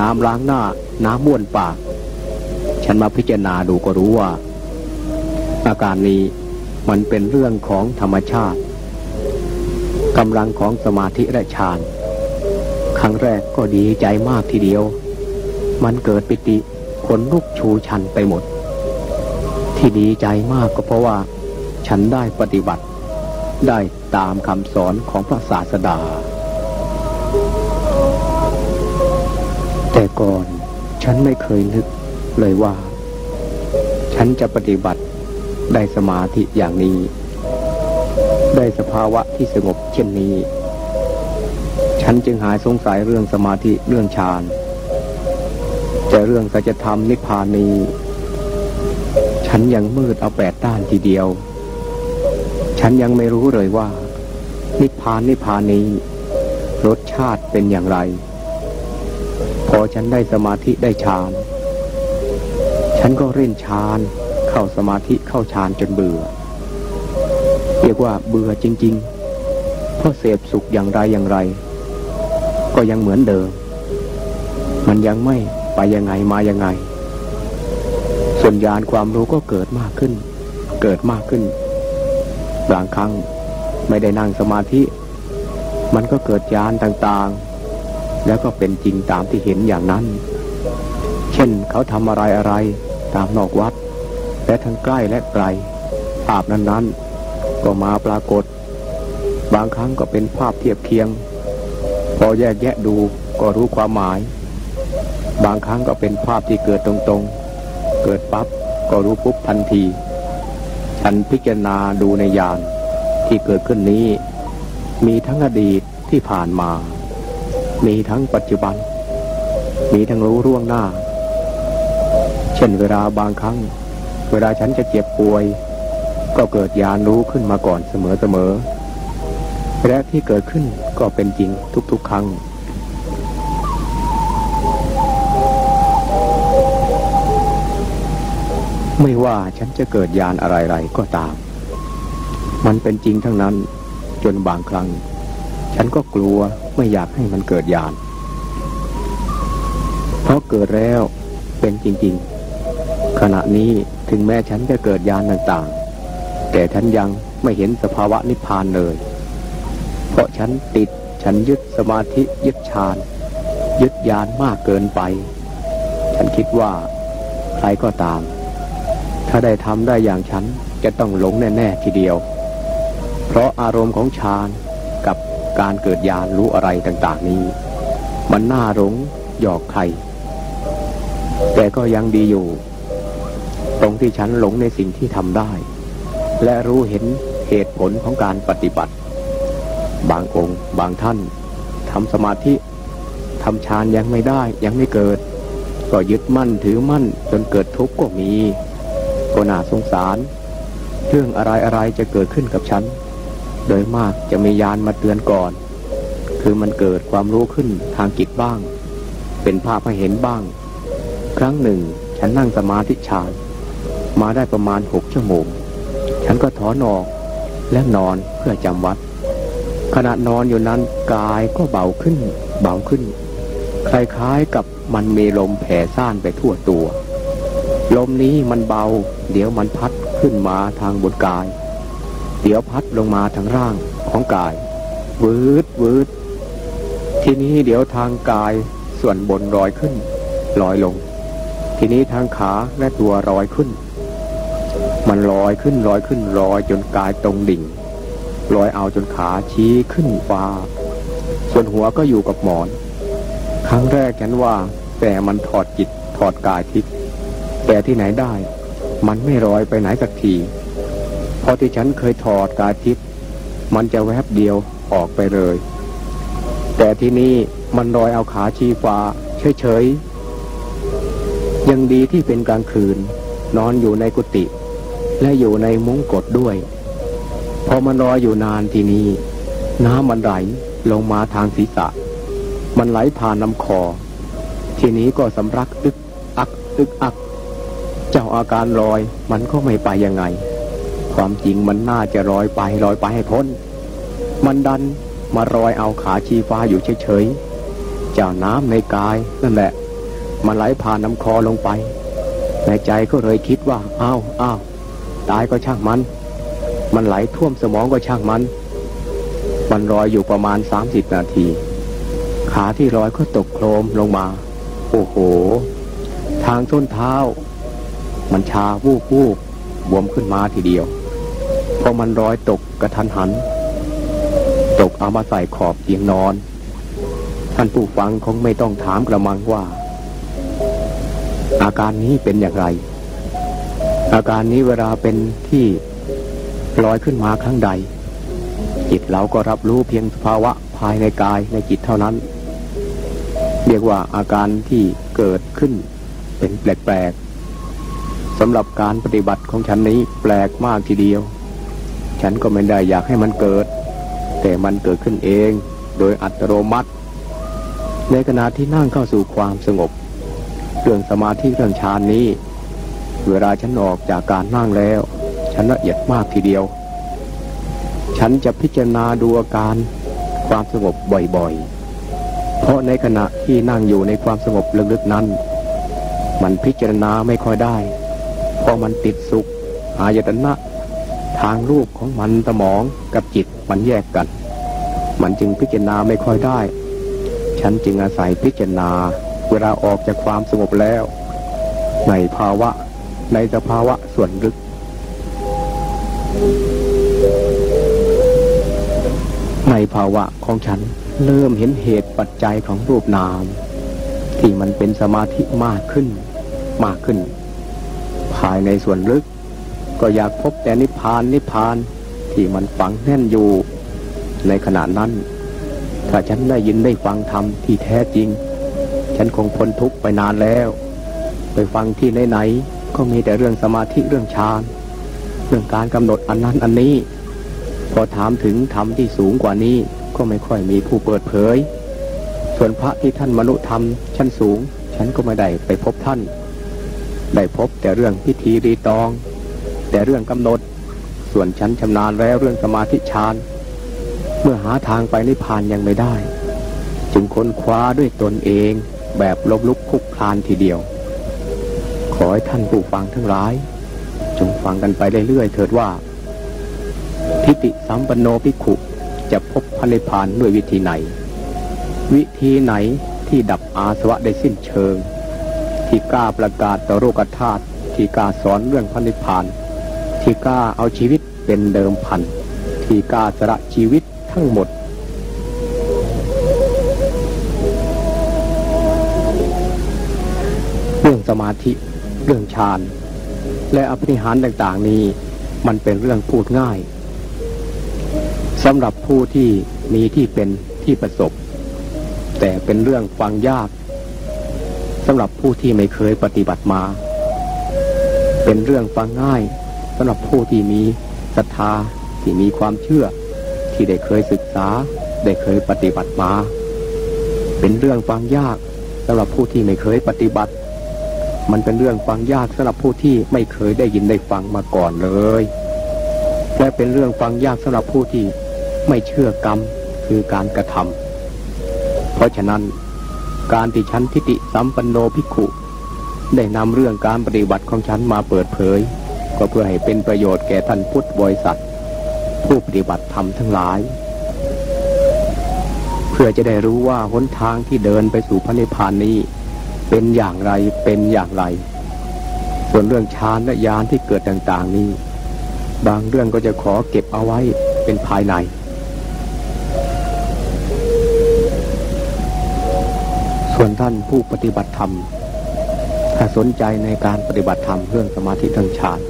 น้ำล้างหน้า น้ำบ้วนปาก ฉันมาพิจารณาดูก็รู้ว่า อาการนี้มันเป็นเรื่องของธรรมชาติกำลังของสมาธิและฌาน ครั้งแรกก็ดีใจมากทีเดียว มันเกิดปิติขนลุกชูชันไปหมด ที่ดีใจมากก็เพราะว่า ฉันได้ปฏิบัติ ได้ตามคำสอนของพระศาสดา ก่อน ฉันไม่เคยนึกเลยว่า ฉันจะปฏิบัติได้สมาธิอย่างนี้ ได้สภาวะที่สงบเช่นนี้ ฉันจึงหายสงสัยเรื่องสมาธิเรื่องฌานแต่เรื่องสัจธรรมนิพพานนี้ ฉันยังมืดเอาแปดด้านทีเดียว ฉันยังไม่รู้เลยว่า นิพพานนิพพานนี้ รสชาติเป็นอย่างไร พอฉันได้สมาธิได้ฌาน ฉันก็เล่นฌานเข้าสมาธิเข้าฌานจนเบื่อ เรียกว่าเบื่อจริง ๆ เพราะเสพสุขอย่างไรอย่างไร ก็ยังเหมือนเดิม มันยังไม่ไปยังไงมายังไง ส่วนญาณความรู้ก็เกิดมากขึ้น เกิดมากขึ้น บางครั้งไม่ได้นั่งสมาธิ มันก็เกิดญาณต่างๆ แล้วก็เป็นจริงตามที่เห็นอย่างนั้น เช่นเขาทำอะไรอะไรตามนอกวัด และทั้งใกล้และไกล ภาพนั้นๆ ก็มาปรากฏ บางครั้งก็เป็นภาพเทียบเคียง พอแยกแยะดูก็รู้ความหมาย บางครั้งก็เป็นภาพที่เกิดตรงๆ เกิดปั๊บก็รู้ปุ๊บทันที ฉันพิจารณาดูในยานที่เกิดขึ้นนี้ มีทั้งอดีตที่ผ่านมา มีทั้งปัจจุบัน มีทั้งรู้ร่วงหน้า เช่นเวลาบางครั้ง เวลาฉันจะเจ็บป่วย ก็เกิดยานรู้ขึ้นมาก่อนเสมอๆและที่เกิดขึ้นก็เป็นจริงทุกๆครั้ง ไม่ว่าฉันจะเกิดยานอะไรๆก็ตาม มันเป็นจริงทั้งนั้นจนบางครั้ง ฉันก็กลัวไม่อยากให้มันเกิดยานเพราะเกิดแล้วเป็นจริง ๆ ขณะนี้ถึงแม้ฉันจะเกิดยานต่างๆ แต่ฉันยังไม่เห็นสภาวะนิพพานเลย เพราะฉันติดฉันยึดสมาธิยึดฌานยึดยานมากเกินไป ฉันคิดว่าใครก็ตาม ถ้าได้ทำได้อย่างฉันจะต้องหลงแน่ ๆ ทีเดียว เพราะอารมณ์ของฌาน การเกิดญาณรู้อะไรต่าง ๆ นี้ มันน่าหลงหยอกใคร แต่ก็ยังดีอยู่ ตรงที่ฉันหลงในสิ่งที่ทำได้ และรู้เห็นเหตุผลของการปฏิบัติ บางองค์บางท่านทำสมาธิทำฌานยังไม่ได้ยังไม่เกิด ก็ยึดมั่นถือมั่นจนเกิดทุกข์ก็มีก็น่าสงสาร เรื่องอะไรอะไรจะเกิดขึ้นกับฉัน โดยมากจะมียานมาเตือนก่อน คือมันเกิดความรู้ขึ้นทางจิตบ้าง เป็นภาพให้เห็นบ้าง ครั้งหนึ่ง ฉันนั่งสมาธิฌานมาได้ประมาณหกชั่วโมง ฉันก็ถอนออกและนอนเพื่อจำวัด ขณะนอนอยู่นั้นกายก็เบาขึ้น เบาขึ้น คล้ายๆกับมันมีลมแผ่ซ่านไปทั่วตัว ลมนี้มันเบา เดี๋ยวมันพัดขึ้นมาทางบนกาย เดี๋ยวพัดลงมาทางร่างของกายวืดวืดทีนี้เดี๋ยวทางกายส่วนบนลอยขึ้นลอยลง ทีนี้ทางขาและตัวลอยขึ้น มันลอยขึ้นลอยขึ้นลอยจนกายตรงดิ่งลอยเอาจนขาชี้ขึ้นฟ้า ส่วนหัวก็อยู่กับหมอน ครั้งแรกฉันว่าแต่มันถอดจิตถอดกายทิพย์แต่ที่ไหนได้ มันไม่ลอยไปไหนสักที พราะที่ฉันเคยถอดกาทิพย์มันจะแวบเดียวออกไปเลย แต่ที่นี่มันลอยเอาขาชี้ฟ้าเฉยๆยังดีที่เป็นกลางคืน นอนอยู่ในกุฏิและอยู่ในมุ้งกดด้วย พอมันลอยอยู่นานทีนี้น้ำมันไหลลงมาทางศีรษะ มันไหลผ่านลำคอ ทีนี้ก็สำรักอึกอักอึกอัก เจ้าอาการลอยมันก็ไม่ไปยังไง ความจริงมันน่าจะลอยไปลอยไปให้พ้น มันดันมารอยเอาขาชีฟ้าอยู่เฉยๆเจ้าน้ำในกายนั่นแหละ มันไหลผ่านน้ำคอลงไป ในใจก็เลยคิดว่าอ้าวอ้าวตายก็ช่างมัน มันไหลท่วมสมองก็ช่างมัน มันลอยอยู่ประมาณสามสิบนาที ขาที่ลอยก็ตกโครมลงมา โอ้โห ทางต้นเท้า มันชาวูบวูบบวมขึ้นมาทีเดียว พอมันลอยตกกระทันหัน ตกเอามาใส่ขอบเตียงนอน ท่านผู้ฟังคงไม่ต้องถามกระมังว่า อาการนี้เป็นอย่างไร อาการนี้เวลาเป็นที่ลอยขึ้นมาครั้งใด จิตเราก็รับรู้เพียงสภาวะภายในกายในจิตเท่านั้น เรียกว่าอาการที่เกิดขึ้นเป็นแปลกๆสำหรับการปฏิบัติของฉันนี้แปลกมากทีเดียว ฉันก็ไม่ได้อยากให้มันเกิด แต่มันเกิดขึ้นเองโดยอัตโนมัติ ในขณะที่นั่งเข้าสู่ความสงบ เรื่องสมาธิเรื่องฌานนี้ เวลาฉันออกจากการนั่งแล้ว ฉันละเอียดมากทีเดียว ฉันจะพิจารณาดูอาการความสงบบ่อยๆ เพราะในขณะที่นั่งอยู่ในความสงบลึกๆนั้น มันพิจารณาไม่ค่อยได้ เพราะมันติดสุข อายตนะ ทางรูปของมันสมองกับจิตมันแยกกัน มันจึงพิจารณาไม่ค่อยได้ ฉันจึงอาศัยพิจารณาเวลาออกจากความสงบแล้ว ในภาวะในสภาวะส่วนลึก ในภาวะของฉันเริ่มเห็นเหตุปัจจัยของรูปนาม ที่มันเป็นสมาธิมากขึ้น มากขึ้น ภายในส่วนลึก ก็อยากพบแต่นิพพานนิพพานที่มันฝังแน่นอยู่ในขณะนั้น ถ้าฉันได้ยินได้ฟังธรรมที่แท้จริง ฉันคงพ้นทุกข์ไปนานแล้ว ไปฟังที่ไหนๆก็มีแต่เรื่องสมาธิเรื่องฌานเรื่องการกำหนดอันนั้นอันนี้ พอถามถึงธรรมที่สูงกว่านี้ก็ไม่ค่อยมีผู้เปิดเผย ส่วนพระที่ท่านมนุษยธรรมชั้นสูง ฉันก็ไม่ได้ไปพบท่าน ได้พบแต่เรื่องพิธีรีตอง แต่เรื่องกำหนด ส่วนฉันชำนาญแล้วเรื่องสมาธิฌานเมื่อหาทางไปนิพพานยังไม่ได้ จึงค้นคว้าด้วยตนเองแบบลบลุกคุกคลานทีเดียว ขอให้ท่านผู้ฟังทั้งหลาย จงฟังกันไปเรื่อยๆเถิดว่า ทิฏฐิสัมปันโนภิกขุจะพบพระนิพพานด้วยวิธีไหน วิธีไหนที่ดับอาสวะได้สิ้นเชิง ที่กล้าประกาศต่อโลกธาตุที่กล้าสอนเรื่องพระนิพพาน ที่กล้าเอาชีวิตเป็นเดิมพัน ที่กล้าสละชีวิตทั้งหมด เรื่องสมาธิ เรื่องฌาน และอภิหารต่างๆนี้ มันเป็นเรื่องพูดง่ายสำหรับผู้ที่มีที่เป็นที่ประสบ แต่เป็นเรื่องฟังยากสำหรับผู้ที่ไม่เคยปฏิบัติมา เป็นเรื่องฟังง่าย สำหรับผู้ที่มีศรัทธาที่มีความเชื่อ ที่ได้เคยศึกษา ได้เคยปฏิบัติมา เป็นเรื่องฟังยากสำหรับผู้ที่ไม่เคยปฏิบัติ มันเป็นเรื่องฟังยากสำหรับผู้ที่ไม่เคยได้ยินได้ฟังมาก่อนเลยและเป็นเรื่องฟังยากสำหรับผู้ที่ไม่เชื่อกรรมคือการกระทำเพราะฉะนั้นการที่ฉันทิติสัมปันโนภิกขุ ได้นำเรื่องการปฏิบัติของฉันมาเปิดเผย ก็เพื่อให้เป็นประโยชน์แก่ท่านพุทธบริษัท ผู้ปฏิบัติธรรมทั้งหลาย เพื่อจะได้รู้ว่าหนทางที่เดินไปสู่พระนิพพานนี้ เป็นอย่างไรเป็นอย่างไร ส่วนเรื่องฌานและญาณที่เกิดต่าง ๆ นี้ บางเรื่องก็จะขอเก็บเอาไว้เป็นภายในส่วนท่านผู้ปฏิบัติธรรมถ้าสนใจในการปฏิบัติธรรมเรื่องสมาธิทั้งฌาน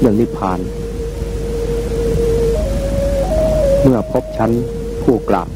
เรื่องนิพพาน เมื่อพบชั้นผู้กล่าว